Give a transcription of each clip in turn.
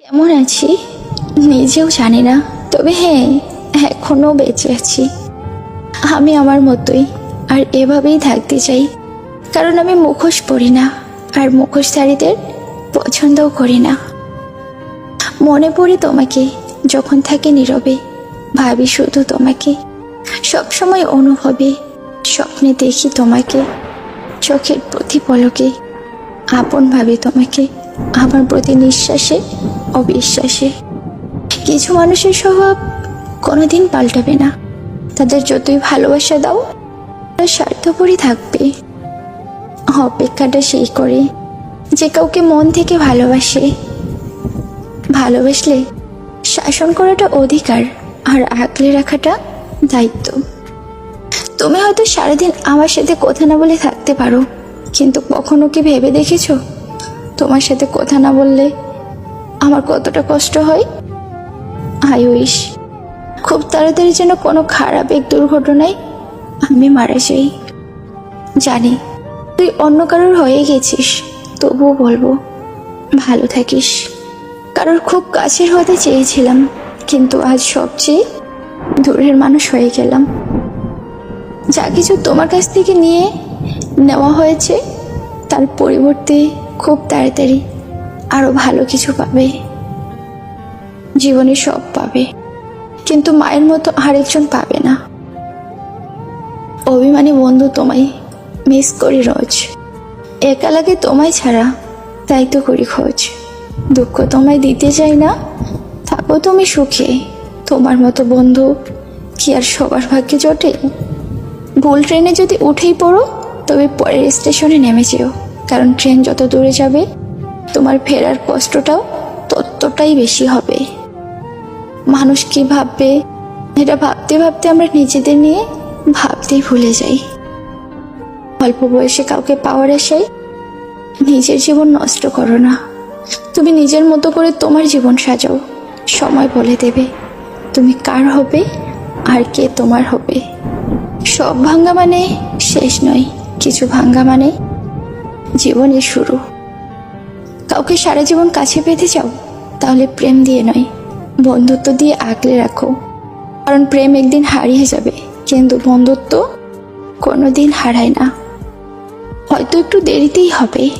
কেমন আছি? নিজেও জানি না। তবে হ্যাঁ এখনও বেঁচে আছি। আমি আমার মতোই, আর এভাবেই থাকতে চাই। কারণ আমি মুখোশ পরি না, আর মুখোশধারীদের পছন্দও করি না। মনে পড়ে তোমাকে, যখন থাকে নীরবে। ভাবি শুধু তোমাকে। সবসময় অনুভবে, স্বপ্নে দেখি তোমাকে। চোখের প্রতি পলকে আপন ভাবে তোমাকে। আমার প্রতি নিঃশ্বাসে অবিশ্বাসে। কিছু মানুষের স্বভাব কোনোদিন পাল্টাবে না। তাদের যতই ভালোবাসা দাও, তারা স্বার্থপরই থাকবে। অপেক্ষাটা সেই করে যে কাউকে মন থেকে ভালোবাসে। ভালোবাসলে শাসন করাটা অধিকার আর আগলে রাখাটা দায়িত্ব। তুমি হয়তো সারাদিন আমার সাথে কথা না বলে থাকতে পারো, কিন্তু কখনো কি ভেবে দেখেছ? তোমার সাথে কথা না বললে আমার কতটা কষ্ট হয়? উইশ খুব তাড়াতাড়ি যেন কোনো খারাপ এক দুর্ঘটনায় আমি মারা যাই। জানি, তুই অন্য কারোর হয়ে গেছিস, তবুও বলব, ভালো থাকিস। কারোর খুব কাছের হতে চেয়েছিলাম, কিন্তু আজ সবচেয়ে দূরের মানুষ হয়ে গেলাম। যা কিছু তোমার কাছ থেকে নিয়ে নেওয়া হয়েছে, তার পরিবর্তে খুব তাড়াতাড়ি আরও ভালো কিছু পাবে। জীবনে সব পাবে। কিন্তু মায়ের মতো আরেকজন পাবে না। অভিমানী বন্ধু তোমায় মিস করি রোজ। একা লাগে তোমায় ছাড়া তাই তো করি খোঁজ। দুঃখ তোমায় দিতে চাই না, থাকো তুমি সুখে। তোমার মতো বন্ধু কি আর সবার ভাগ্যে জোটে? ভুল ট্রেনে যদি উঠেই পড়ো, তবে পরের স্টেশনে নেমে যেও। কারণ ট্রেন যত দূরে যাবে, তোমার ফেরার কষ্টটাও ততটাই বেশি হবে। মানুষ কি ভাববে? এটা ভাবতে ভাবতে আমরা নিজেদের নিয়ে ভাবতেই ভুলে যাই। অল্প বয়সে কাউকে পাওয়ার আশায় নিজের জীবন নষ্ট করো না। তুমি নিজের মতো করে তোমার জীবন সাজাও। সময় বলে দেবে, তুমি কার হবে আর কে তোমার হবে। সব ভাঙ্গা মানে শেষ নয়, কিছু ভাঙ্গা মানে জীবনের শুরু। কাউকে সারা জীবন কাছে পেতে চাও, তাহলে প্রেম দিয়ে নয়, বন্ধুত্ব দিয়ে আগলে রাখো। কারণ প্রেম একদিন হারিয়ে যাবে, কিন্তু বন্ধুত্ব কোনোদিন হারায় না। হয়তো একটু দেরিতেই হবে,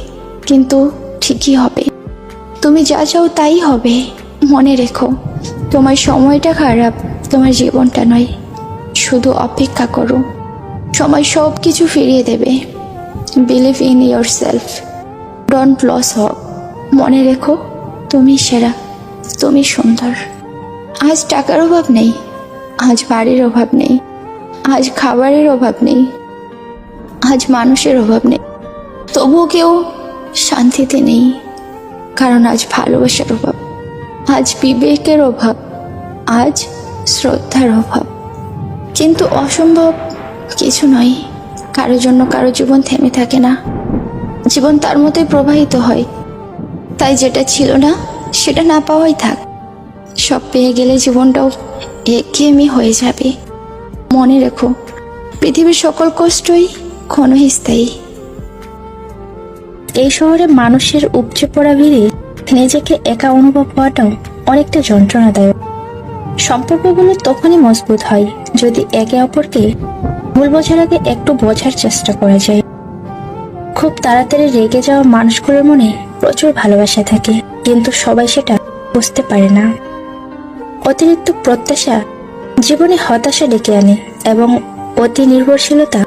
কিন্তু ঠিকই হবে। তুমি যা চাও তাই হবে, মনে রেখো। তোমার সময়টা খারাপ, তোমার জীবনটা নয়। শুধু অপেক্ষা করো। সময় সব কিছু ফিরিয়ে দেবে। Believe in yourself don't lose hope মনে রেখো, তুমি সেরা, তুমি সুন্দর। আজ টাকার অভাব নেই, আজ বাড়ির অভাব নেই, আজ খাবারের অভাব নেই, আজ মানুষের অভাব নেই। তবুও কেউ শান্তিতে নেই, কারণ আজ ভালোবাসার অভাব, আজ বিবেকের অভাব, আজ শ্রদ্ধার অভাব। কিন্তু অসম্ভব কিছু নয়। কারোর জন্য কারও জীবন থেমে থাকে না। জীবন তার মতোই প্রবাহিত হয়। তাই যেটা ছিল না, সেটা না পাওয়াই থাক। সব পেয়ে গেলে জীবনটাও একঘেয়েমি হয়ে যাবে। মনে রেখো, পৃথিবীর সকল কষ্টই ক্ষণস্থায়ী এই শহরে মানুষের উপচে পড়া ভিড়ে নিজেকে একা অনুভব হওয়াটাও অনেকটা যন্ত্রণাদায়ক। সম্পর্কগুলো তখনই মজবুত হয় যদি একে অপরকে ভুল বোঝার আগে একটু বোঝার চেষ্টা করা যায়। খুব তাড়াতাড়ি রেগে যাওয়া মানুষগুলোর মনে প্রচুর ভালোবাসা থাকে, কিন্তু সবাই সেটা বুঝতে পারে না। অতিরিক্ত প্রত্যাশা জীবনে হতাশা ডেকে আনে এবং অতি নির্ভরশীলতা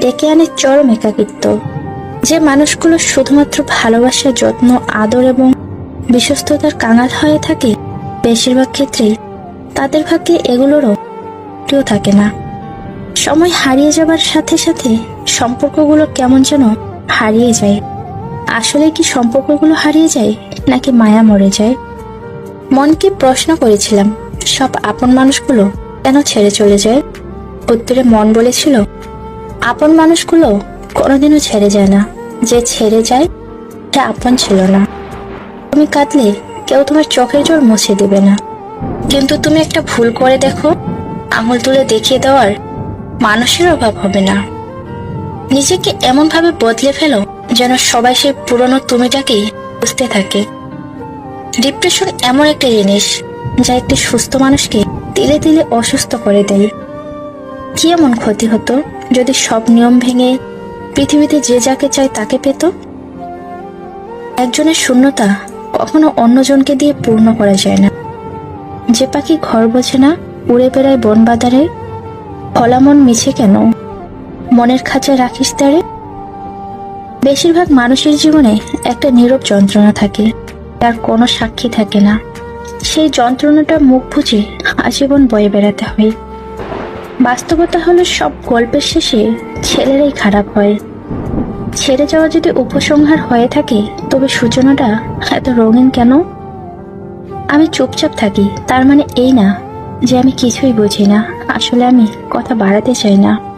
ডেকে আনে চরম একাকিত্ব। যে মানুষগুলো শুধুমাত্র ভালোবাসা যত্ন, আদর এবং বিশ্বস্ততার কাঙাল হয়ে থাকে, বেশিরভাগ ক্ষেত্রেই তাদের ভাগ্যে এগুলোরও কেউ থাকে না। সময় হারিয়ে যাবার সাথে সাথে সম্পর্কগুলো কেমন যেন হারিয়ে যায়। আসলে কি সম্পর্কগুলো হারিয়ে যায়, নাকি মায়া মরে যায়? মনকে প্রশ্ন করেছিলাম, সব আপন মানুষগুলো কেন ছেড়ে চলে যায়? উত্তরে মন বলেছিল, আপন মানুষগুলো কোনোদিনও ছেড়ে যায় না। যে ছেড়ে যায় তা আপন ছিল না। তুমি কাঁদলে কেউ তোমার চোখের জল মুছে দেবে না। কিন্তু তুমি একটা ভুল করে দেখো, আঙুল তুলে দেখিয়ে দেওয়ার মানুষের অভাব হবে না। নিজেকে এমন ভাবে বদলে ফেলো যেন সবাই সেই পুরনো তুমিটাকেই বুঝতে থাকে। ডিপ্রেশন এমন একটা জিনিস যা একটি সুস্থ মানুষকে তিলে তিলে অসুস্থ করে দেয়। কি এমন ক্ষতি হতো যদি সব নিয়ম ভেঙে পৃথিবীতে যে যাকে চায় তাকে পেত? একজনের শূন্যতা কখনো অন্যজনকে দিয়ে পূর্ণ করা যায় না। যে পাখি ঘর বোঝে না, উড়ে বেড়ায় বন বাদারে ফলামন মিছে কেন? মনের খাঁচায় রাখিস তারে? বেশিরভাগ মানুষের জীবনে একটা নীরব যন্ত্রণা থাকে, তার কোনো সাক্ষী থাকে না। সেই যন্ত্রণাটা মুখ বুঝে আজীবন বয়ে বেড়াতে হয়। বাস্তবতা হলো সব গল্পের শেষে ছেলেরাই খারাপ হয়। ছেড়ে যাওয়া যদি উপসংহার হয়ে থাকে, তবে সূচনাটা এত রঙিন কেন? আমি চুপচাপ থাকি, তার মানে এই না যে আমি কিছুই বুঝি না। আসলে আমি কথা বাড়াতে চাই না।